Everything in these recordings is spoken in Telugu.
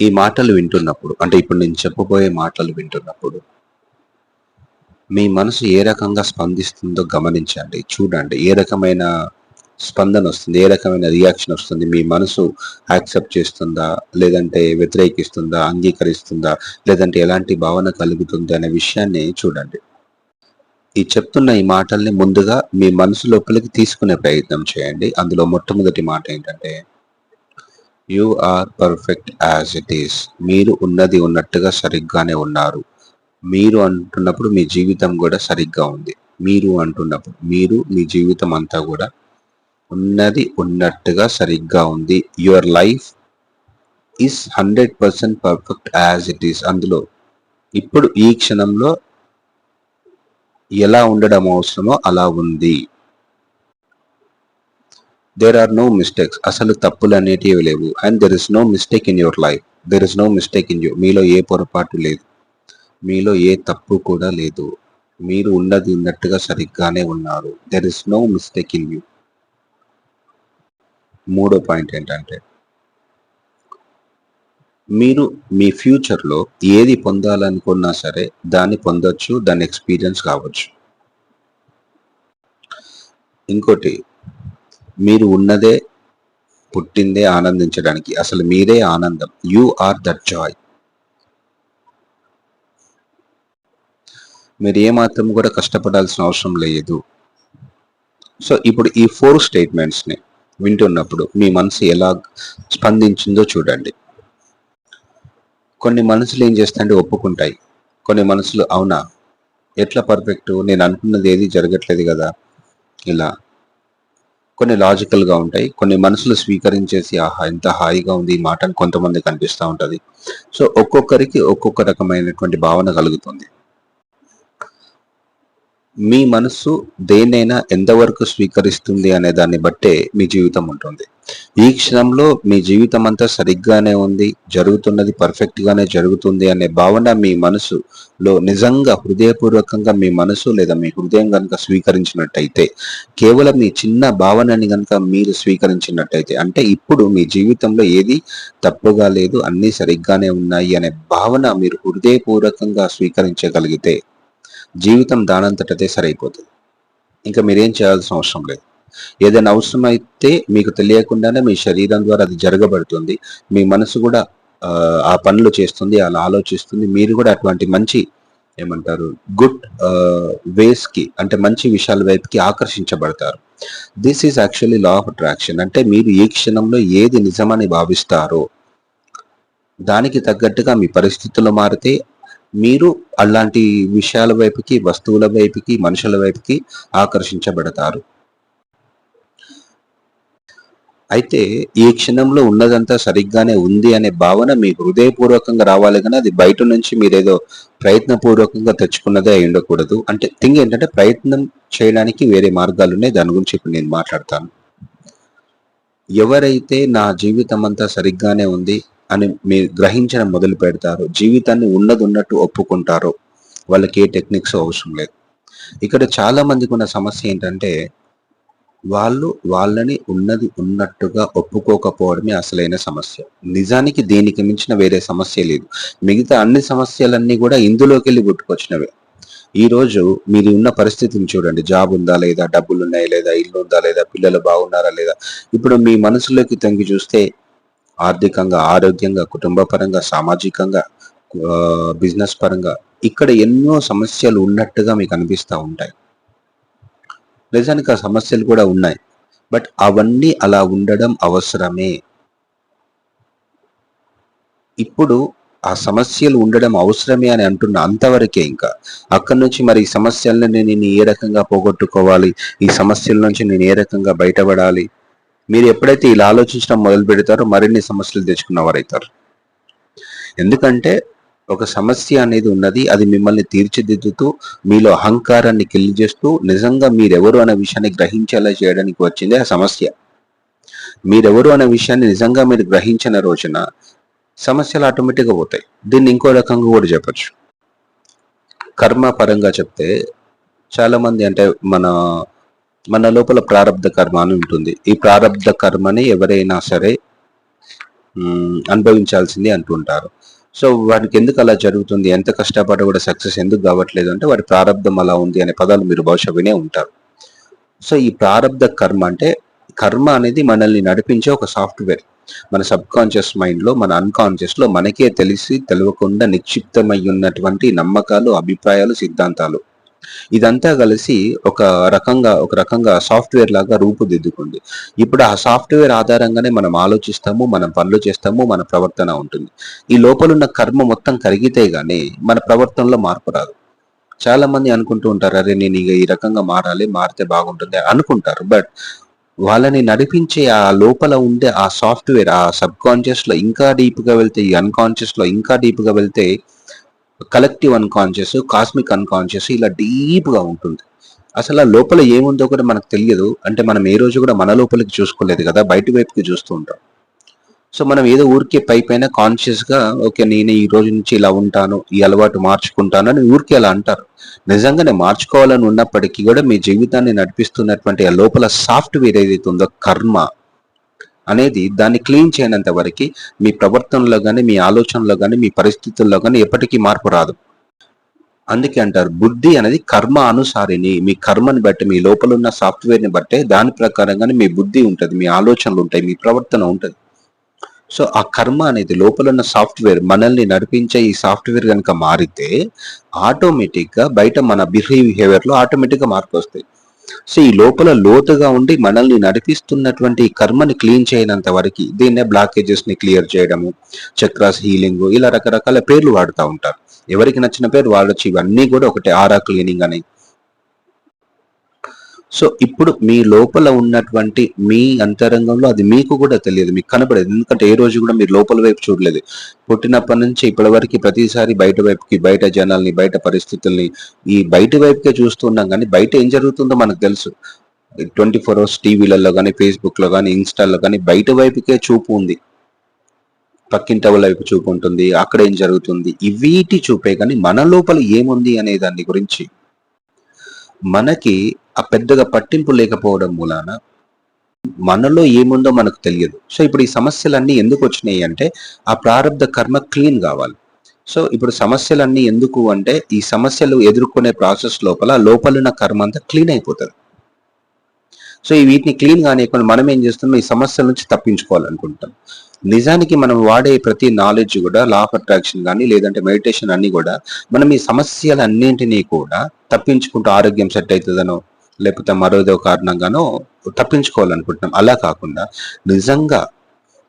ఈ మాటలు వింటున్నప్పుడు అంటే ఇప్పుడు నేను చెప్పబోయే మాటలు వింటున్నప్పుడు మీ మనసు ఏ రకంగా స్పందిస్తుందో గమనించండి చూడండి. ఏ రకమైన స్పందన వస్తుంది ఏ రకమైన రియాక్షన్ వస్తుంది? మీ మనసు యాక్సెప్ట్ చేస్తుందా? లేదంటే వ్యతిరేకిస్తుందా? అంగీకరిస్తుందా? లేదంటే ఎలాంటి భావన కలుగుతుంది అనే విషయాన్ని చూడండి. ఈ చెప్తున్న ఈ మాటల్ని ముందుగా మీ మనసు లోపలికి తీసుకునే ప్రయత్నం చేయండి. అందులో మొట్టమొదటి మాట ఏంటంటే you are perfect as it is. మీరు ఉన్నది ఉన్నట్టుగా సరిగ్గానే ఉన్నారు. మీరు అంటున్నప్పుడు మీ జీవితం కూడా సరిగ్గా ఉంది. మీరు అంటున్నప్పుడు మీరు మీ జీవితం అంతా కూడా ఉన్నది ఉన్నట్టుగా సరిగ్గా ఉంది. Your life is hundred percent perfect as it is అందులో ఇప్పుడు ఈ క్షణంలో ఎలా ఉండడం అవసరమో అలా ఉంది. దేర్ ఆర్ నో మిస్టేక్స్ అసలు తప్పులు అనేటివి లేవు. And there is no mistake in your life there is no mistake in you మీలో ఏ పొరపాటు లేదు. మీలో ఏ తప్పు కూడా లేదు. మీరు ఉన్నది ఉన్నట్టుగా సరిగ్గానే ఉన్నారు. There is no mistake in you మూడో పాయింట్ ఏంటంటే మీరు మీ ఫ్యూచర్లో ఏది పొందాలనుకున్నా సరే దాన్ని పొందొచ్చు దాని ఎక్స్పీరియన్స్ కావచ్చు. ఇంకోటి మీరు ఉన్నదే పుట్టిందే ఆనందించడానికి. అసలు మీరే ఆనందం. You are that joy. మీరు ఏమాత్రం కూడా కష్టపడాల్సిన అవసరం లేదు. సో ఇప్పుడు ఈ ఫోర్ స్టేట్మెంట్స్ని వింటున్నప్పుడు మీ మనసు ఎలా స్పందించిందో చూడండి. కొన్ని మనసులు ఏం చేస్తాయంటే ఒప్పుకుంటాయి. కొన్ని మనసులు అవునా? ఎట్లా పర్ఫెక్ట్? నేను అనుకున్నది ఏది జరగట్లేదు కదా? ఇలా. కొన్ని లాజికల్గా ఉంటాయి. కొన్ని మనసులు స్వీకరించేసి ఆహా ఎంత హాయిగా ఉంది ఈ మాట అని కొంతమంది కనిపిస్తూ ఉంటుంది. సో ఒక్కొక్కరికి ఒక్కొక్క రకమైనటువంటి భావన కలుగుతుంది. మీ మనస్సు దేన్నైనా ఎంతవరకు స్వీకరిస్తుంది అనే దాన్ని బట్టే మీ జీవితం ఉంటుంది. ఈ క్షణంలో మీ జీవితం అంతా సరిగ్గానే ఉంది జరుగుతున్నది పర్ఫెక్ట్ గానే జరుగుతుంది అనే భావన మీ మనసులో నిజంగా హృదయపూర్వకంగా మీ మనసు లేదా మీ హృదయం కనుక స్వీకరించినట్టయితే కేవలం మీ చిన్న భావనని కనుక మీరు స్వీకరించినట్టయితే అంటే ఇప్పుడు మీ జీవితంలో ఏది తప్పుగా లేదు అన్నీ సరిగ్గానే ఉన్నాయి అనే భావన మీరు హృదయపూర్వకంగా స్వీకరించగలిగితే జీవితం దానంతటదే సరైపోతుంది. ఇంకా మీరేం చేయాల్సిన అవసరం లేదు. ఏదైనా అవసరమైతే మీకు తెలియకుండానే మీ శరీరం ద్వారా అది జరగబడుతుంది. మీ మనసు కూడా ఆ, పనులు చేస్తుంది అలా ఆలోచిస్తుంది. మీరు కూడా అటువంటి మంచి ఏమంటారు గుడ్ వేస్కి అంటే మంచి విషయాల వైపుకి ఆకర్షించబడతారు. This is actually law of attraction అంటే మీరు ఈ క్షణంలో ఏది నిజమని భావిస్తారో దానికి తగ్గట్టుగా మీ పరిస్థితులు మారితే మీరు అలాంటి విషయాల వైపుకి వస్తువుల వైపుకి మనుషుల వైపుకి ఆకర్షించబడతారు. అయితే ఈ క్షణంలో ఉన్నదంతా సరిగ్గానే ఉంది అనే భావన మీ హృదయపూర్వకంగా రావాలి కానీ అది బయట నుంచి మీరేదో ప్రయత్నపూర్వకంగా తెచ్చుకున్నదే అయి ఉండకూడదు. అంటే థింగ్ ఏంటంటే ప్రయత్నం చేయడానికి వేరే మార్గాలు ఉన్నాయి. దాని గురించి ఇప్పుడు నేను మాట్లాడతాను. ఎవరైతే నా జీవితం అంతా సరిగ్గానే ఉంది అని మీరు గ్రహించడం మొదలు పెడతారో జీవితాన్ని ఉన్నది ఉన్నట్టు ఒప్పుకుంటారో వాళ్ళకి ఏ టెక్నిక్స్ అవసరం లేదు. ఇక్కడ చాలా మందికి ఉన్న సమస్య ఏంటంటే వాళ్ళు వాళ్ళని ఉన్నది ఉన్నట్టుగా ఒప్పుకోకపోవడమే అసలైన సమస్య. నిజానికి దీనికి మించిన వేరే సమస్య లేదు. మిగతా అన్ని సమస్యలన్నీ కూడా ఇందులోకి వెళ్ళి పుట్టుకొచ్చినవే ఈరోజు మీరు ఉన్న పరిస్థితిని చూడండి. జాబ్ ఉందా లేదా? డబ్బులు ఉన్నాయా లేదా? ఇల్లు ఉందా లేదా? పిల్లలు బాగున్నారా లేదా? ఇప్పుడు మీ మనసులోకి తొంగి చూస్తే ఆర్థికంగా ఆరోగ్యంగా కుటుంబ పరంగా సామాజికంగా బిజినెస్ పరంగా ఇక్కడ ఎన్నో సమస్యలు ఉన్నట్టుగా మీకు అనిపిస్తూ ఉంటాయి. నిజానికి ఆ సమస్యలు కూడా ఉన్నాయి. బట్ అవన్నీ అలా ఉండడం అవసరమే. ఇప్పుడు ఆ సమస్యలు ఉండడం అవసరమే అని అంటున్న అంతవరకే ఇంకా. అక్కడి నుంచి మరి ఈ సమస్యలను నేను ఏ రకంగా పోగొట్టుకోవాలి? ఈ సమస్యల నుంచి నేను ఏ రకంగా బయటపడాలి? మీరు ఎప్పుడైతే ఇలా ఆలోచించడం మొదలు పెడతారో మరిన్ని సమస్యలు తెచ్చుకున్నవారైతారు. ఎందుకంటే ఒక సమస్య అనేది ఉన్నది అది మిమ్మల్ని తీర్చిదిద్దుతూ మీలో అహంకారాన్ని కిల్లి చేస్తూ నిజంగా మీరెవరు అనే విషయాన్ని గ్రహించేలా చేయడానికి వచ్చింది ఆ సమస్య. మీరెవరు అనే విషయాన్ని నిజంగా మీరు గ్రహించిన రోజున సమస్యలు ఆటోమేటిక్గా పోతాయి. దీన్ని ఇంకో రకంగా కూడా చెప్పచ్చు. కర్మ పరంగా చెప్తే చాలామంది అంటే మన మన లోపల ప్రారంధ కర్మ అని ఉంటుంది. ఈ ప్రారంధ కర్మని ఎవరైనా సరే అనుభవించాల్సింది అంటుంటారు. సో వాడికి ఎందుకు అలా జరుగుతుంది? ఎంత కష్టపడి కూడా సక్సెస్ ఎందుకు కావట్లేదు అంటే వాడి ప్రారంధం అలా ఉంది అనే పదాలు మీరు బహుశా వినే ఉంటారు. సో ఈ ప్రారంధ కర్మ అంటే కర్మ అనేది మనల్ని నడిపించే ఒక సాఫ్ట్వేర్. మన సబ్ కాన్షియస్ మైండ్లో మన అన్కాన్షియస్లో మనకే తెలిసి తెలియకుండా నిక్షిప్తమై ఉన్నటువంటి నమ్మకాలు అభిప్రాయాలు సిద్ధాంతాలు. ఇదంతా కలిసి ఒక రకంగా ఒక రకంగా సాఫ్ట్వేర్ లాగా రూపుదిద్దుకుంది. ఇప్పుడు ఆ సాఫ్ట్వేర్ ఆధారంగానే మనం ఆలోచిస్తాము మనం పనులు చేస్తాము మన ప్రవర్తన ఉంటుంది. ఈ లోపలున్న కర్మ మొత్తం కరిగితే గానీ మన ప్రవర్తనలో మార్పు రాదు. చాలా మంది అనుకుంటూ ఉంటారు అరే నేను ఇక ఈ రకంగా మారాలి మారితే బాగుంటుంది అనుకుంటారు. బట్ వాళ్ళని నడిపించే ఆ లోపల ఉండే ఆ సాఫ్ట్వేర్ ఆ సబ్ కాన్షియస్లో ఇంకా డీప్గా వెళ్తే ఈ అన్కాన్షియస్లో ఇంకా డీప్గా వెళ్తే కలెక్టివ్ అన్కాన్షియస్ కాస్మిక్ అన్కాన్షియస్ ఇలా డీప్గా ఉంటుంది. అసలు ఆ లోపల ఏముందో కూడా మనకు తెలియదు. అంటే మనం ఏ రోజు కూడా మన లోపలికి చూసుకోలేదు కదా బయట వైపుకి చూస్తూ ఉంటాం. సో మనం ఏదో ఊరికే పై పైన కాన్షియస్గా ఓకే నేను ఈ రోజు నుంచి ఇలా ఉంటాను ఈ అలవాటు మార్చుకుంటాను అని ఊరికే అలా అంటారు. నిజంగానే మార్చుకోవాలని ఉన్నప్పటికీ కూడా మీ జీవితాన్ని నడిపిస్తున్నటువంటి ఆ లోపల సాఫ్ట్వేర్ ఏదైతే ఉందో కర్మ అనేది దాన్ని క్లీన్ చేయనంత వరకు మీ ప్రవర్తనలో కానీ మీ ఆలోచనలో కానీ మీ పరిస్థితుల్లో కానీ ఎప్పటికీ మార్పు రాదు. అందుకే అంటారు బుద్ధి అనేది కర్మ అనుసారిని మీ కర్మని బట్టి మీ లోపల ఉన్న సాఫ్ట్వేర్ని బట్టే దాని ప్రకారంగానే మీ బుద్ధి ఉంటుంది మీ ఆలోచనలు ఉంటాయి మీ ప్రవర్తన ఉంటుంది. సో ఆ కర్మ అనేది లోపల ఉన్న సాఫ్ట్వేర్ మనల్ని నడిపించే ఈ సాఫ్ట్వేర్ కనుక మారితే ఆటోమేటిక్గా బయట మన బిహేవియర్లో ఆటోమేటిక్గా మార్పు వస్తాయి. సో ఈ లోపల లోతుగా ఉండి మనల్ని నడిపిస్తున్నటువంటి కర్మని క్లీన్ చేయనంత వరకు దీన్నే బ్లాకేజెస్ని క్లియర్ చేయడము చక్రాస్ హీలింగ్ ఇలా రకరకాల పేర్లు వాడుతూ ఉంటారు. ఎవరికి నచ్చిన పేరు వాడచ్చు ఇవన్నీ కూడా ఒకటి ఆరా క్లీనింగ్ అని సో ఇప్పుడు మీ లోపల ఉన్నటువంటి మీ అంతరంగంలో అది మీకు కూడా తెలియదు మీకు కనపడేది ఎందుకంటే ఏ రోజు కూడా మీరు లోపల వైపు చూడలేదు. పుట్టినప్పటి నుంచి ఇప్పటి వరకు ప్రతిసారి బయట వైపుకి బయట జనాల్ని బయట పరిస్థితుల్ని ఈ బయట వైపుకే చూస్తున్నాం కానీ బయట ఏం జరుగుతుందో మనకు తెలుసు. ట్వంటీ ఫోర్ అవర్స్ టీవీలలో కానీ ఫేస్బుక్లో కానీ ఇన్స్టాల్లో కానీ బయట వైపుకే చూపు ఉంది. పక్కింటి వైపు చూపు ఉంటుంది అక్కడ ఏం జరుగుతుంది? ఇవీటి చూపే కానీ మన లోపల ఏముంది అనే దాని గురించి మనకి ఆ పెద్దగా పట్టింపు లేకపోవడం మూలాన మనలో ఏముందో మనకు తెలియదు. సో ఇప్పుడు ఈ సమస్యలన్నీ ఎందుకు వచ్చినాయి అంటే ఆ ప్రారంభ కర్మ క్లీన్ కావాలి. సో ఇప్పుడు సమస్యలన్నీ ఎందుకు అంటే ఈ సమస్యలు ఎదుర్కొనే ప్రాసెస్ లోపల లోపలున్న కర్మ అంతా క్లీన్ అయిపోతుంది. సో ఈ వీటిని క్లీన్ కానీ మనం ఏం చేస్తున్నాం? ఈ సమస్యల నుంచి తప్పించుకోవాలనుకుంటాం నిజానికి మనం వాడే ప్రతి నాలెడ్జ్ కూడా లా ఆఫ్ అట్రాక్షన్ కానీ లేదంటే మెడిటేషన్ అన్ని కూడా మనం ఈ సమస్యలన్నింటినీ కూడా తప్పించుకుంటూ ఆరోగ్యం సెట్ అవుతుందనో లేకపోతే మరోదో కారణంగానో తప్పించుకోవాలనుకుంటున్నాం. అలా కాకుండా నిజంగా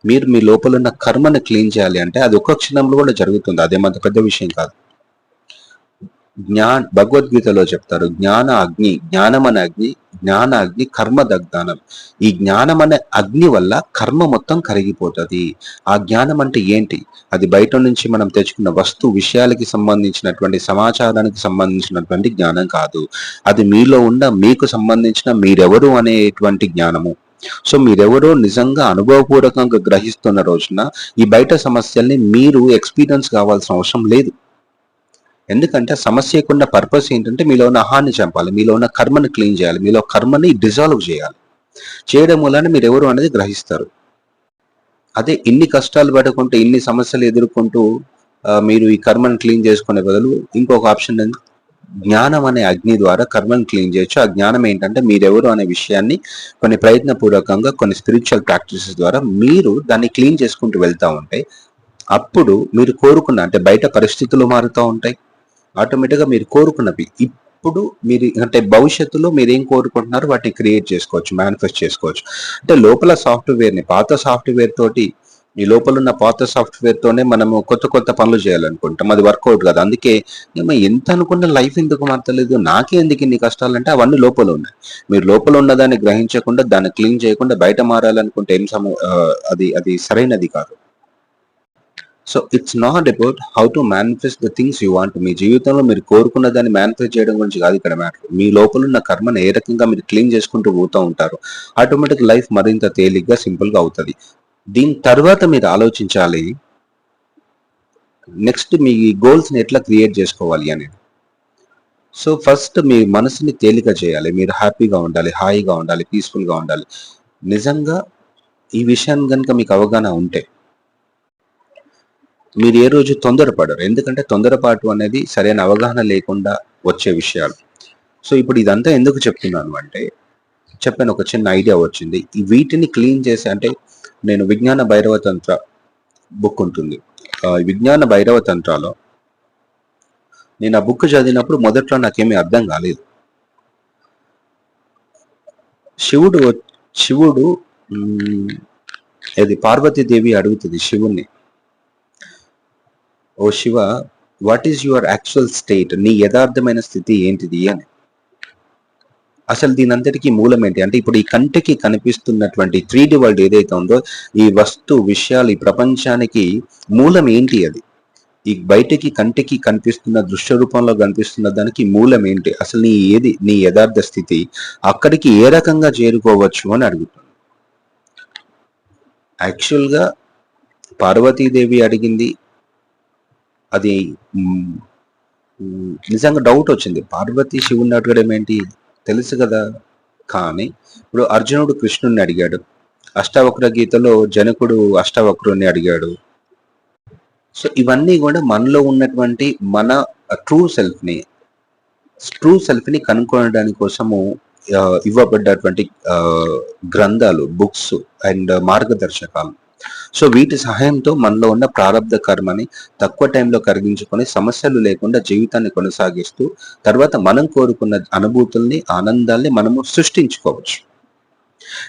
మీరు మీ లోపల ఉన్న కర్మను క్లీన్ చేయాలి అంటే అది ఒక్క క్షణంలో కూడా జరుగుతుంది. అదేమంత పెద్ద విషయం కాదు. జ్ఞాన్ భగవద్గీతలో చెప్తారు జ్ఞాన అగ్ని జ్ఞానం అనే అగ్ని జ్ఞాన అగ్ని కర్మ దగ్ధానం ఈ జ్ఞానం అనే అగ్ని వల్ల కర్మ మొత్తం కరిగిపోతుంది. ఆ జ్ఞానం అంటే ఏంటి? అది బయట నుంచి మనం తెచ్చుకున్న వస్తు విషయాలకి సంబంధించినటువంటి సమాచారానికి సంబంధించినటువంటి జ్ఞానం కాదు. అది మీలో ఉన్న మీకు సంబంధించిన మీరెవరు అనేటువంటి జ్ఞానము. సో మీరెవరో నిజంగా అనుభవపూర్వకంగా గ్రహిస్తున్న రోజున ఈ బయట సమస్యల్ని మీరు ఎక్స్పీరియన్స్ కావాల్సిన అవసరం లేదు. ఎందుకంటే సమస్యకున్న పర్పస్ ఏంటంటే మీలో ఉన్న అహాన్ని చంపాలి మీలో ఉన్న కర్మని క్లీన్ చేయాలి మీలో కర్మని డిజాల్వ్ చేయాలి. చేయడం వలన మీరు ఎవరు అనేది గ్రహిస్తారు. అదే ఇన్ని కష్టాలు పడుకుంటూ ఇన్ని సమస్యలు ఎదుర్కొంటూ మీరు ఈ కర్మను క్లీన్ చేసుకునే బదులు ఇంకొక ఆప్షన్ ఉంది. జ్ఞానం అనే అగ్ని ద్వారా కర్మను క్లీన్ చేయొచ్చు. ఆ జ్ఞానం ఏంటంటే మీరెవరు అనే విషయాన్ని కొన్ని ప్రయత్నపూర్వకంగా కొన్ని స్పిరిచువల్ ప్రాక్టీసెస్ ద్వారా మీరు దాన్ని క్లీన్ చేసుకుంటూ వెళ్తూ ఉంటే అప్పుడు మీరు కోరుకున్న అంటే బయట పరిస్థితులు మారుతూ ఉంటాయి. ఆటోమేటిక్గా మీరు కోరుకున్నవి. ఇప్పుడు మీరు అంటే భవిష్యత్తులో మీరు ఏం కోరుకుంటున్నారో వాటిని క్రియేట్ చేసుకోవచ్చు మేనిఫెస్ట్ చేసుకోవచ్చు. అంటే లోపల సాఫ్ట్వేర్ని పాత సాఫ్ట్వేర్ తోటి ఈ లోపల ఉన్న పాత సాఫ్ట్వేర్ తోనే మనము కొత్త కొత్త పనులు చేయాలనుకుంటాం. అది వర్కౌట్ కాదు. అందుకే మేము ఎంత అనుకున్న లైఫ్ ఎందుకు మారతలేదు? నాకే ఎందుకు ఇన్ని కష్టాలంటే అవన్నీ లోపల ఉన్నాయి. మీరు లోపల ఉన్నదాన్ని గ్రహించకుండా దాన్ని క్లీన్ చేయకుండా బయట మారాలనుకుంటే ఏం సమ అది అది సరైనది కాదు. So it's not about how to manifest the things you want మీ జీవితంలో మీరు కోరుకున్న దాన్ని మేనిఫెస్ట్ చేయడం గురించి కాదు ఇక్కడ మ్యాటర్ మీ లోపల ఉన్న కర్మను ఏ రకంగా మీరు క్లీన్ చేసుకుంటూ పోతూ ఉంటారు ఆటోమేటిక్ లైఫ్ మరింత తేలిగ్గా సింపుల్గా అవుతుంది. దీని తర్వాత మీరు ఆలోచించాలి నెక్స్ట్ మీ గోల్స్ని ఎట్లా క్రియేట్ చేసుకోవాలి అనేది. సో ఫస్ట్ మీ మనసుని తేలిక చేయాలి. మీరు హ్యాపీగా ఉండాలి హాయిగా ఉండాలి పీస్ఫుల్గా ఉండాలి. నిజంగా ఈ విషయాన్ని కనుక మీకు అవగాహన ఉంటే మీరు ఏ రోజు తొందరపడరు. ఎందుకంటే తొందరపాటు అనేది సరైన అవగాహన లేకుండా వచ్చే విషయాలు. సో ఇప్పుడు ఇదంతా ఎందుకు చెప్తున్నాను అంటే చెప్పాను ఒక చిన్న ఐడియా వచ్చింది. వీటిని క్లీన్ చేసి అంటే నేను విజ్ఞాన భైరవ తంత్ర బుక్ ఉంటుంది. విజ్ఞాన భైరవ తంత్రాలో నేను ఆ బుక్ చదివినప్పుడు మొదట్లో నాకేమీ అర్థం కాలేదు. శివుడు వ- శివుడు ఇది పార్వతీదేవి అడుగుతుంది శివుణ్ణి. ఓ Shiva what is your actual state నీ యథార్థమైన స్థితి ఏంటిది అని. అసలు దీనంతటికీ మూలం ఏంటి? అంటే ఇప్పుడు ఈ కంటికి కనిపిస్తున్నటువంటి త్రీ డి వరల్డ్ ఏదైతే ఉందో ఈ వస్తు విషయాలు ఈ ప్రపంచానికి మూలం ఏంటి అది? ఈ బయటికి కంటికి కనిపిస్తున్న దృశ్య రూపంలో కనిపిస్తున్న దానికి మూలం ఏంటి? అసలు నీ ఏది? నీ యథార్థ స్థితి? అక్కడికి ఏ రకంగా చేరుకోవచ్చు అని అడుగుతుంది యాక్చువల్గా పార్వతీదేవి అడిగింది అది నిజంగా డౌట్ వచ్చింది. పార్వతి శివుణ్ణి అడగడం ఏంటి? తెలుసు కదా. కానీ ఇప్పుడు అర్జునుడు కృష్ణుణ్ణి అడిగాడు. అష్టావక్ర గీతలో జనకుడు అష్టావక్రుణ్ణి అడిగాడు. సో ఇవన్నీ కూడా మనలో ఉన్నటువంటి మన ట్రూ సెల్ఫ్ని ట్రూ సెల్ఫ్ని కనుక్కోవడానికి కోసము ఇవ్వబడ్డటువంటి గ్రంథాలు బుక్స్ అండ్ మార్గదర్శకాలు. సో వీటి సహాయంతో మనలో ఉన్న ప్రారంధ కర్మని తక్కువ టైంలో కరిగించుకొని సమస్యలు లేకుండా జీవితాన్ని కొనసాగిస్తూ తర్వాత మనం కోరుకున్న అనుభూతుల్ని ఆనందాల్ని మనము సృష్టించుకోవచ్చు.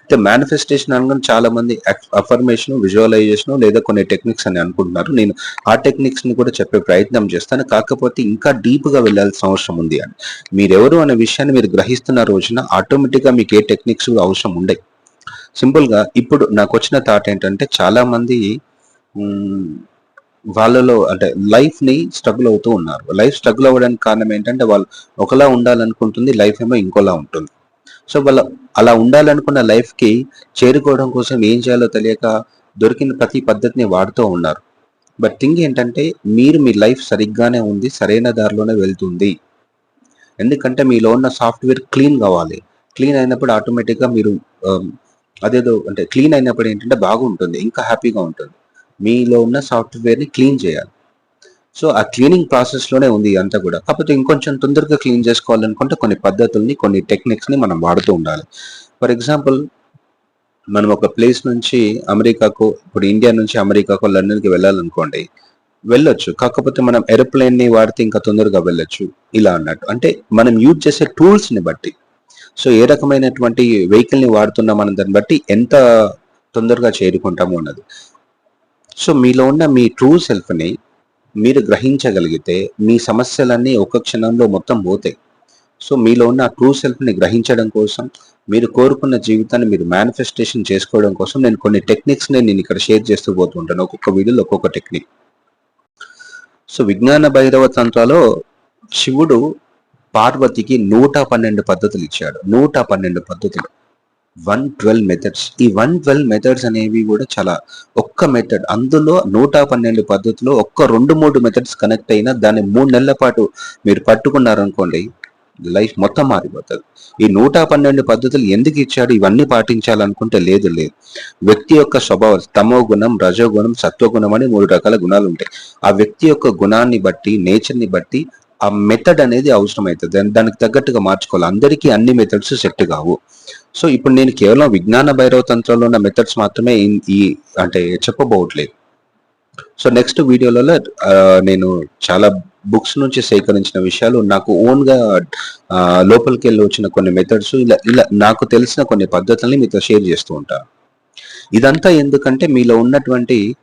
అయితే మేనిఫెస్టేషన్ అనగానే చాలా మంది అఫర్మేషన్ విజువలైజేషన్ లేదా కొన్ని టెక్నిక్స్ అని అనుకుంటున్నారు. నేను ఆ టెక్నిక్స్ని కూడా చెప్పే ప్రయత్నం చేస్తాను. కాకపోతే ఇంకా డీప్గా వెళ్ళాల్సిన అవసరం ఉంది అని. మీరెవరు అనే విషయాన్ని మీరు గ్రహిస్తున్న రోజున ఆటోమేటిక్గా మీకు ఏ టెక్నిక్స్ అవసరం ఉండే సింపుల్గా ఇప్పుడు నాకు వచ్చిన థాట్ ఏంటంటే చాలా మంది వాళ్ళలో అంటే లైఫ్ని స్ట్రగుల్ అవుతూ ఉన్నారు. లైఫ్ స్ట్రగుల్ అవ్వడానికి కారణం ఏంటంటే వాళ్ళు ఒకలా ఉండాలనుకుంటుంది లైఫ్ ఏమో ఇంకోలా ఉంటుంది. సో వాళ్ళ అలా ఉండాలనుకున్న లైఫ్కి చేరుకోవడం కోసం ఏం చేయాలో తెలియక దొరికిన ప్రతి పద్ధతిని వాడుతూ ఉన్నారు. బట్ థింగ్ ఏంటంటే మీరు మీ లైఫ్ సరిగ్గానే ఉంది సరైన దారిలోనే వెళ్తుంది. ఎందుకంటే మీలో ఉన్న సాఫ్ట్వేర్ క్లీన్ కావాలి. క్లీన్ అయినప్పుడు ఆటోమేటిక్గా మీరు అదేదో అంటే క్లీన్ అయినప్పుడు ఏంటంటే బాగుంటుంది ఇంకా హ్యాపీగా ఉంటుంది. మీలో ఉన్న సాఫ్ట్వేర్ని క్లీన్ చేయాలి. సో ఆ క్లీనింగ్ ప్రాసెస్లోనే ఉంది అంతా కూడా. కాకపోతే ఇంకొంచెం తొందరగా క్లీన్ చేసుకోవాలనుకుంటే కొన్ని పద్ధతుల్ని కొన్ని టెక్నిక్స్ని మనం వాడుతూ ఉండాలి. ఫర్ ఎగ్జాంపుల్ మనం ఒక ప్లేస్ నుంచి అమెరికాకు ఇప్పుడు ఇండియా నుంచి అమెరికాకు లండన్కి వెళ్ళాలనుకోండి వెళ్ళొచ్చు. కాకపోతే మనం ఎరోప్లేన్ని వాడితే ఇంకా తొందరగా వెళ్ళొచ్చు. ఇలా అన్నట్టు. అంటే మనం యూజ్ చేసే టూల్స్ని బట్టి. సో ఏ రకమైనటువంటి వెహికల్ని వాడుతున్నాం అన్న దాన్ని బట్టి ఎంత తొందరగా చేరుకుంటాము అన్నది. సో మీలో ఉన్న మీ ట్రూ సెల్ఫ్ని మీరు గ్రహించగలిగితే మీ సమస్యలన్నీ ఒక క్షణంలో మొత్తం పోతాయి. సో మీలో ఉన్న ట్రూ సెల్ఫ్ని గ్రహించడం కోసం మీరు కోరుకున్న జీవితాన్ని మీరు మేనిఫెస్టేషన్ చేసుకోవడం కోసం నేను కొన్ని టెక్నిక్స్ని నేను ఇక్కడ షేర్ చేస్తూ పోతుంటాను ఒక్కొక్క వీడియోలో ఒక్కొక్క టెక్నిక్. సో విజ్ఞాన భైరవ తంత్రాలో శివుడు పార్వతికి నూట పన్నెండు పద్ధతులు ఇచ్చాడు. నూట పన్నెండు పద్ధతులు. వన్ ట్వెల్వ్ మెథడ్స్ ఈ వన్ ట్వెల్వ్ మెథడ్స్ అనేవి కూడా చాలా ఒక్క మెథడ్ అందులో నూట పన్నెండు పద్ధతులు ఒక్క రెండు మూడు మెథడ్స్ కనెక్ట్ అయినా దాన్ని మూడు నెలల పాటు మీరు పట్టుకున్నారనుకోండి లైఫ్ మొత్తం మారిపోతుంది. ఈ నూట పన్నెండు పద్ధతులు ఎందుకు ఇచ్చాడు? ఇవన్నీ పాటించాలనుకుంటే లేదు లేదు. వ్యక్తి యొక్క స్వభావం తమో గుణం రజోగుణం సత్వగుణం అని మూడు రకాల గుణాలు ఉంటాయి. ఆ వ్యక్తి యొక్క గుణాన్ని బట్టి నేచర్ని బట్టి ఆ మెథడ్ అనేది అవసరం అవుతుంది దానికి తగ్గట్టుగా మార్చుకోవాలి. అందరికీ అన్ని మెథడ్స్ సెట్ కావు. సో ఇప్పుడు నేను కేవలం విజ్ఞాన భైరవ తంత్రంలో ఉన్న మెథడ్స్ మాత్రమే ఈ- అంటే చెప్పబోవట్లేదు. సో నెక్స్ట్ వీడియోలలో నేను చాలా బుక్స్ నుంచి సేకరించిన విషయాలు నాకు ఓన్గా లోపలికి వెళ్ళి వచ్చిన కొన్ని మెథడ్స్ ఇలా ఇలా నాకు తెలిసిన కొన్ని పద్ధతుల్ని మీతో షేర్ చేస్తూ ఉంటాను. ఇదంతా ఎందుకంటే మీలో ఉన్నటువంటి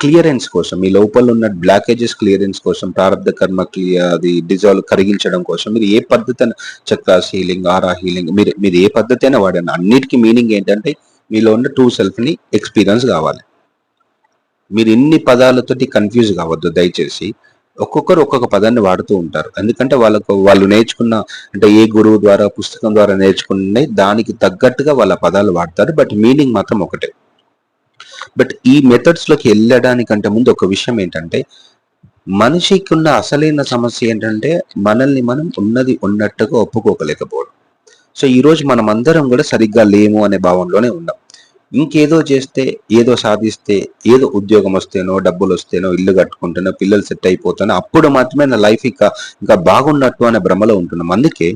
క్లియరెన్స్ కోసం మీ లోపల ఉన్న బ్లాకేజెస్ క్లియరెన్స్ కోసం ప్రారంభ కర్మ క్లియర్ అది డిజాల్వ్ కరిగించడం కోసం మీరు ఏ పద్ధతి అయినా చక్రాస్ హీలింగ్ ఆరా హీలింగ్ మీరు మీరు ఏ పద్ధతి అయినా వాడండి. అన్నిటికీ మీనింగ్ ఏంటంటే మీలో ఉన్న టూ సెల్ఫ్ని ఎక్స్పీరియన్స్ కావాలి. మీరు ఇన్ని పదాలతోటి కన్ఫ్యూజ్ కావద్దు దయచేసి. ఒక్కొక్కరు ఒక్కొక్క పదాన్ని వాడుతూ ఉంటారు. ఎందుకంటే వాళ్ళకు వాళ్ళు నేర్చుకున్న అంటే ఏ గురువు ద్వారా పుస్తకం ద్వారా నేర్చుకునే దానికి తగ్గట్టుగా వాళ్ళ పదాలు వాడతారు బట్ మీనింగ్ మాత్రం ఒకటే. బట్ ఈ మెథడ్స్లోకి వెళ్ళడానికంటే ముందు ఒక విషయం ఏంటంటే మనిషికి ఉన్న అసలైన సమస్య ఏంటంటే మనల్ని మనం ఉన్నది ఉన్నట్టుగా ఒప్పుకోకలేకపోవడం. సో ఈరోజు మనం అందరం కూడా సరిగ్గా లేము అనే భావంలోనే ఉన్నాం. ఇంకేదో చేస్తే ఏదో సాధిస్తే ఏదో ఉద్యోగం వస్తేనో డబ్బులు వస్తేనో ఇల్లు కట్టుకుంటేనో పిల్లలు సెట్ అయిపోతానో అప్పుడు మాత్రమే నా లైఫ్ ఇంకా ఇంకా బాగున్నట్టు అనే భ్రమలో ఉంటున్నాం. అందుకే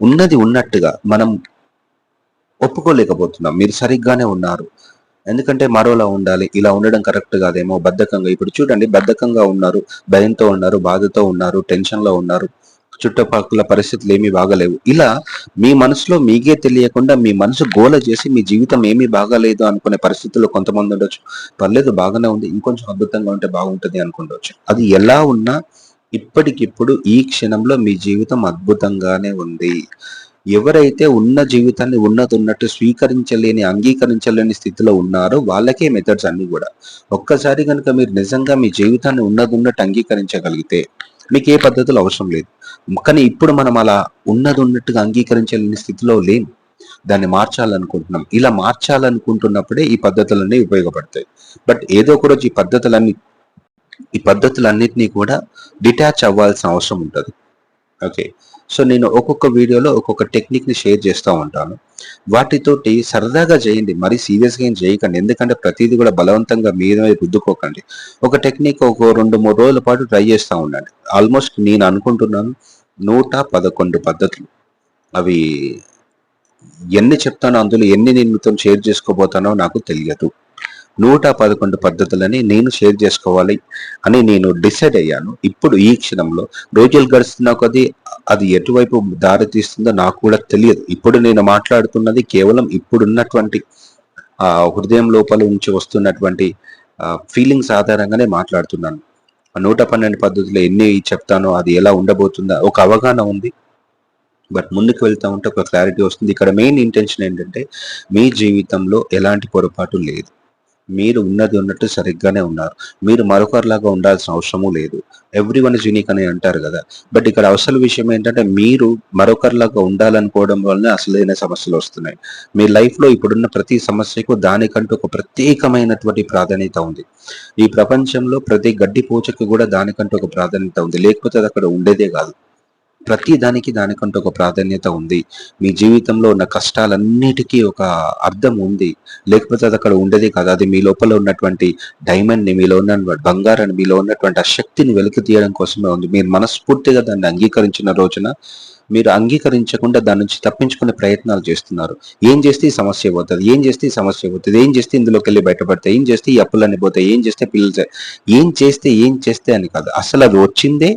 ఉన్నది ఉన్నట్టుగా మనం ఒప్పుకోలేకపోతున్నాం. మీరు సరిగ్గానే ఉన్నారు. ఎందుకంటే మరోలా ఉండాలి. ఇలా ఉండడం కరెక్ట్ కాదేమో బద్ధకంగా. ఇప్పుడు చూడండి బద్ధకంగా ఉన్నారు భయంతో ఉన్నారు బాధతో ఉన్నారు టెన్షన్లో ఉన్నారు. చుట్టుపక్కల పరిస్థితులు ఏమీ బాగలేవు. ఇలా మీ మనసులో మీకే తెలియకుండా మీ మనసు గోల చేసి మీ జీవితం ఏమీ బాగాలేదు అనుకునే పరిస్థితుల్లో కొంతమంది ఉండొచ్చు. పర్లేదు బాగానే ఉంది. ఇంకొంచెం అద్భుతంగా ఉంటే బాగుంటుంది అనుకుండొచ్చు. అది ఎలా ఉన్నా ఇప్పటికిప్పుడు ఈ క్షణంలో మీ జీవితం అద్భుతంగానే ఉంది. ఎవరైతే ఉన్న జీవితాన్ని ఉన్నది ఉన్నట్టు స్వీకరించలేని అంగీకరించలేని స్థితిలో ఉన్నారో వాళ్ళకే మెథడ్స్ అన్ని కూడా. ఒక్కసారి కనుక మీరు నిజంగా మీ జీవితాన్ని ఉన్నది ఉన్నట్టు అంగీకరించగలిగితే మీకు ఏ పద్ధతులు అవసరం లేదు. కానీ ఇప్పుడు మనం అలా ఉన్నది ఉన్నట్టుగా అంగీకరించలేని స్థితిలో లేం దాన్ని మార్చాలనుకుంటున్నాం. ఇలా మార్చాలనుకుంటున్నప్పుడే ఈ పద్ధతులన్నీ ఉపయోగపడతాయి. బట్ ఏదో ఒక రోజు ఈ పద్ధతులన్నీ ఈ పద్ధతులన్నిటినీ కూడా డిటాచ్ అవ్వాల్సిన అవసరం ఉంటుంది. ఓకే? సో నేను ఒక్కొక్క వీడియోలో ఒక్కొక్క టెక్నిక్ని షేర్ చేస్తూ ఉంటాను. వాటితోటి సరదాగా చేయండి. మరీ సీరియస్గా ఏం చేయకండి. ఎందుకంటే ప్రతిదీ కూడా బలవంతంగా మీద రుద్దుకోకండి. ఒక టెక్నిక్ ఒక రెండు మూడు రోజుల పాటు ట్రై చేస్తూ ఉండండి. ఆల్మోస్ట్ నేను అనుకుంటున్నాను నూట పదకొండు పద్ధతులు. అవి ఎన్ని చెప్తానో అందులో ఎన్ని నిన్నుతో షేర్ చేసుకోబోతానో నాకు తెలియదు. నూట పదకొండు పద్ధతులని నేను షేర్ చేసుకోవాలి అని నేను డిసైడ్ అయ్యాను. ఇప్పుడు ఈ క్షణంలో రోజులు గడుస్తున్న కొద్దీ అది ఎటువైపు దారి తీస్తుందో నాకు కూడా తెలియదు. ఇప్పుడు నేను మాట్లాడుతున్నది కేవలం ఇప్పుడున్నటువంటి ఆ హృదయం లోపల నుంచి వస్తున్నటువంటి ఫీలింగ్స్ ఆధారంగానే మాట్లాడుతున్నాను. నూట పన్నెండు పద్ధతులు ఎన్ని చెప్తానో అది ఎలా ఉండబోతుందా ఒక అవగాహన ఉంది. బట్ ముందుకు వెళ్తా ఉంటే ఒక క్లారిటీ వస్తుంది. ఇక్కడ మెయిన్ ఇంటెన్షన్ ఏంటంటే మీ జీవితంలో ఎలాంటి పొరపాటు లేదు. మీరు ఉన్నది ఉన్నట్టు సరిగ్గానే ఉన్నారు. మీరు మరొకరిలాగా ఉండాల్సిన అవసరము లేదు. ఎవ్రీ వన్ ఇస్ యూనిక్ అని అంటారు కదా. బట్ ఇక్కడ అసలు విషయం ఏంటంటే మీరు మరొకరిలాగా ఉండాలనుకోవడం వల్లనే అసలైన సమస్యలు వస్తున్నాయి. మీ లైఫ్లో ఇప్పుడున్న ప్రతి సమస్యకు దానికంటూ ఒక ప్రత్యేకమైనటువంటి ప్రాధాన్యత ఉంది. ఈ ప్రపంచంలో ప్రతి గడ్డి పూచకు కూడా దానికంటూ ఒక ప్రాధాన్యత ఉంది. లేకపోతే అది అక్కడ ఉండేదే కాదు. ప్రతి దానికి దానికంటూ ఒక ప్రాధాన్యత ఉంది. మీ జీవితంలో ఉన్న కష్టాలన్నిటికీ ఒక అర్థం ఉంది. లేకపోతే అది అక్కడ ఉండేది కాదు. అది మీ లోపల ఉన్నటువంటి డైమండ్ని మీలో ఉన్న బంగారాన్ని మీలో ఉన్నటువంటి ఆ శక్తిని వెలికి తీయడం కోసమే ఉంది. మీరు మనస్ఫూర్తిగా దాన్ని అంగీకరించిన రోజున మీరు అంగీకరించకుండా దాని నుంచి తప్పించుకునే ప్రయత్నాలు చేస్తున్నారు. ఏం చేస్తే ఈ సమస్య పోతుంది? ఏం చేస్తే ఈ సమస్య పోతుంది? ఏం చేస్తే ఇందులోకి వెళ్ళి బయటపడతాయి? ఏం చేస్తే ఈ అప్పులన్నీ పోతాయి? ఏం చేస్తే పిల్లలు ఏం చేస్తే ఏం చేస్తే అని కాదు. అసలు అది వచ్చిందే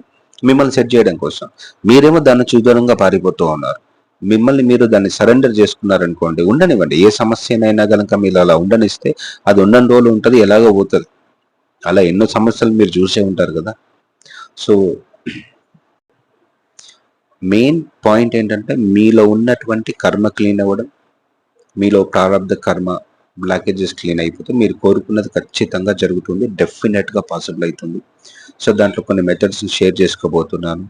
మిమ్మల్ని సెట్ చేయడం కోసం. మీరేమో దాన్ని చూదూరంగా పారిపోతూ ఉన్నారు. మిమ్మల్ని మీరు దాన్ని సరెండర్ చేసుకున్నారనుకోండి ఉండనివ్వండి. ఏ సమస్యనైనా కనుక మీరు అలా ఉండనిస్తే అది ఉండని రోజులు ఉంటుంది ఎలాగో పోతుంది. అలా ఎన్నో సమస్యలు మీరు చూసే ఉంటారు కదా. సో మెయిన్ పాయింట్ ఏంటంటే మీలో ఉన్నటువంటి కర్మ క్లీన్ అవ్వడం మీలో ప్రారంభ కర్మ బ్లాకేజెస్ క్లీన్ అయిపోతే మీరు కోరుకున్నది ఖచ్చితంగా జరుగుతుంది డెఫినెట్గా పాసిబుల్ అవుతుంది. సో దాంట్లో కొన్ని మెథడ్స్ని షేర్ చేసుకోబోతున్నాను.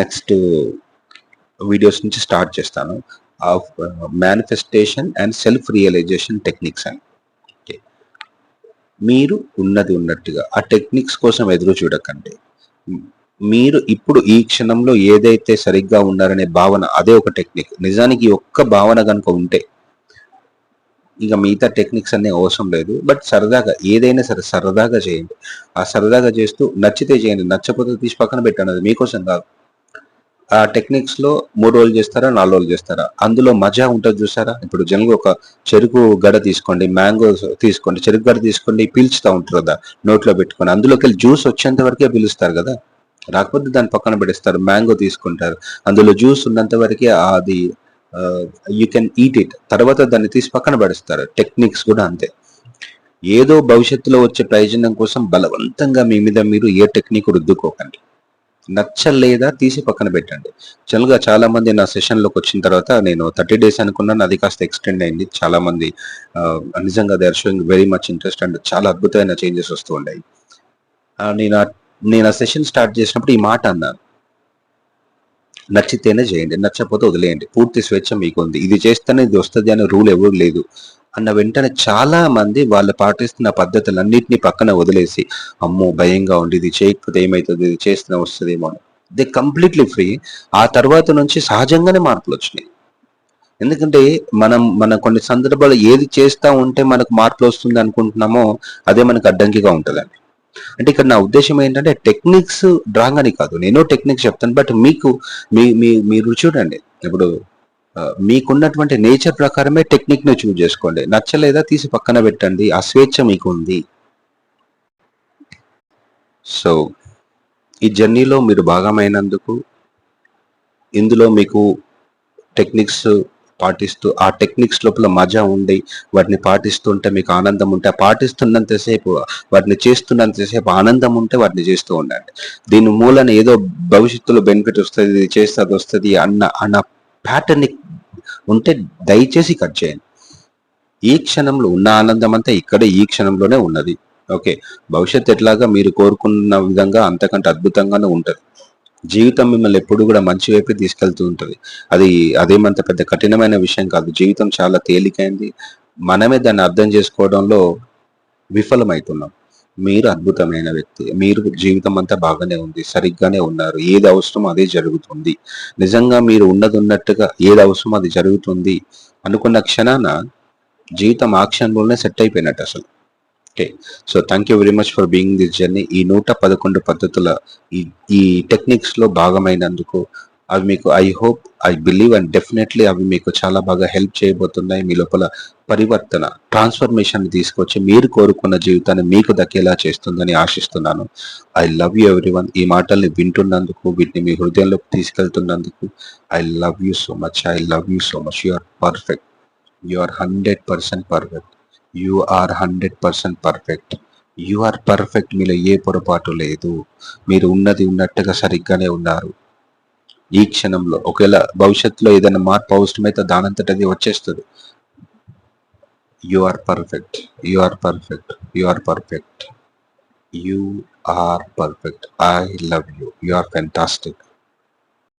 నెక్స్ట్ వీడియోస్ నుంచి స్టార్ట్ చేస్తాను. Of manifestation and self realization techniques అని. మీరు ఉన్నది ఉన్నట్టుగా ఆ టెక్నిక్స్ కోసం ఎదురు చూడకండి. మీరు ఇప్పుడు ఈ క్షణంలో ఏదైతే సరిగ్గా ఉన్నారనే భావన అదే ఒక టెక్నిక్ నిజానికి ఒక్క భావన కనుక ఉంటే ఇంకా మిగతా టెక్నిక్స్ అన్ని అవసరం లేదు. బట్ సరదాగా ఏదైనా సరే సరదాగా చేయండి. ఆ సరదాగా చేస్తూ నచ్చితే చేయండి. నచ్చకపోతే తీసి పక్కన పెట్టండి. అది మీకోసం కాదు. ఆ టెక్నిక్స్లో మూడు రోజులు చేస్తారా నాలుగు రోజులు చేస్తారా? అందులో మజా ఉంటుంది చూసారా? ఇప్పుడు జనరల్ ఒక చెరుకు గడ తీసుకోండి మ్యాంగో తీసుకోండి చెరుకు గడ తీసుకోండి పీల్చుతూ ఉంటారు కదా నోట్లో పెట్టుకొని. అందులోకి వెళ్ళి జ్యూస్ వచ్చేంత వరకే పిలుస్తారు కదా. రాకపోతే దాన్ని పక్కన పెడేస్తారు మ్యాంగో తీసుకుంటారు. అందులో జ్యూస్ ఉన్నంత వరకే అది యూ కెన్ ఈట్ ఇట్ తర్వాత దాన్ని తీసి పక్కన పడేస్తారు. టెక్నిక్స్ కూడా అంతే. ఏదో భవిష్యత్తులో వచ్చే ప్రయోజనం కోసం బలవంతంగా మీ మీద మీరు ఏ టెక్నిక్ రుద్దుకోకండి. నచ్చలేదా తీసి పక్కన పెట్టండి. జనరల్గా చాలా మంది నా సెషన్లోకి వచ్చిన తర్వాత నేను థర్టీ డేస్ అనుకున్నాను. అది కాస్త ఎక్స్టెండ్ అయింది. చాలా మంది uh, నిజంగా they are showing very much interest and చాలా అద్భుతమైన చేంజెస్ వస్తూ ఉన్నాయి. నేను నేను ఆ సెషన్ స్టార్ట్ చేసినప్పుడు ఈ మాట అన్నాను. నచ్చితేనే చేయండి నచ్చకపోతే వదిలేయండి. పూర్తి స్వేచ్ఛ మీకు ఉంది ఇది చేస్తేనే ఇది వస్తుంది అనే రూల్ ఎవరు లేదు. అన్న వెంటనే చాలా మంది వాళ్ళు పాటిస్తున్న పద్ధతులన్నింటినీ పక్కన వదిలేసి అమ్మో భయంగా ఉండి ఇది చేయకపోతే ఏమవుతుంది ఇది చేస్తే వస్తుందేమో దే కంప్లీట్లీ ఫ్రీ. ఆ తర్వాత నుంచి సహజంగానే మార్పులు వచ్చినాయి. ఎందుకంటే మనం మన కొన్ని సందర్భాలు ఏది చేస్తా ఉంటే మనకు మార్పులు వస్తుంది అనుకుంటున్నామో అదే మనకు అడ్డంకిగా ఉంటుందండి. అంటే ఇక్కడ నా ఉద్దేశం ఏంటంటే టెక్నిక్స్ డ్రాంగ్ అని కాదు. నేను టెక్నిక్స్ చెప్తాను బట్ మీకు మీ మీ మీరు చూడండి. ఇప్పుడు మీకున్నటువంటి నేచర్ ప్రకారమే టెక్నిక్ని చూజ్ చేసుకోండి. నచ్చలేదా తీసి పక్కన పెట్టండి. ఆ స్వేచ్ఛ మీకు ఉంది సో ఈ జర్నీలో మీరు భాగమైనందుకు ఇందులో మీకు టెక్నిక్స్ పాటిస్తూ ఆ టెక్నిక్స్ లోపల మజా ఉండి వాటిని పాటిస్తుంటే మీకు ఆనందం ఉంటే పాటిస్తున్నంతసేపు వాటిని చేస్తున్నంతసేపు ఆనందం ఉంటే వాటిని చేస్తూ ఉండండి. దీని మూలన ఏదో భవిష్యత్తులో బెనిఫిట్ వస్తుంది ఇది చేస్తే అది వస్తుంది అన్న అన్న ప్యాటర్న్ ఉంటే దయచేసి కట్ చేయండి. ఈ క్షణంలో ఉన్న ఆనందం అంతా ఇక్కడే ఈ క్షణంలోనే ఉన్నది. ఓకే. భవిష్యత్ ఎట్లాగా మీరు కోరుకున్న విధంగా అంతకంటే అద్భుతంగానే ఉంటుంది. జీవితం మిమ్మల్ని ఎప్పుడు కూడా మంచి వైపు తీసుకెళ్తూ ఉంటుంది. అది అదేమంత పెద్ద కఠినమైన విషయం కాదు. జీవితం చాలా తేలికైంది. మనమే దాన్ని అర్థం చేసుకోవడంలో విఫలమవుతున్నాం మీరు అద్భుతమైన వ్యక్తి. మీరు జీవితం అంతా బాగానే ఉంది. సరిగ్గానే ఉన్నారు. ఏది అవసరం అదే జరుగుతుంది. నిజంగా మీరు ఉన్నది ఉన్నట్టుగా ఏది అవసరం అది జరుగుతుంది అనుకున్న క్షణాన జీవితం ఆ క్షణంలోనే సెట్ అయిపోయినట్టు అసలు. Okay so thank you very much for being this journey ఈ నూట పదకొండు పద్ధతుల ఈ ఈ టెక్నిక్స్లో భాగమైనందుకు అవి మీకు I hope I believe and definitely అవి మీకు చాలా బాగా హెల్ప్ చేయబోతున్నాయి. మీ లోపల పరివర్తన ట్రాన్స్ఫర్మేషన్ తీసుకొచ్చి మీరు కోరుకున్న జీవితాన్ని మీకు దక్కేలా చేస్తుందని ఆశిస్తున్నాను. ఐ లవ్ యూ ఎవ్రీ ఈ మాటల్ని వింటున్నందుకు వీటిని మీ హృదయంలోకి తీసుకెళ్తున్నందుకు I love you so much I love you so much you are perfect you are hundred percent perfect you are hundred percent perfect you are perfect మీలో ఏ పొరపాటు లేదు. మీరు ఉన్నది ఉన్నట్టుగా సరిగ్గానే ఉన్నారు. ఈ క్షణంలో ఒకవేళ భవిష్యత్తులో ఏదైనా మార్పు అవసరమైతే దానంతట దానంతటది వచ్చేస్తుంది. You are perfect you are perfect you are perfect you are perfect I love you you are fantastic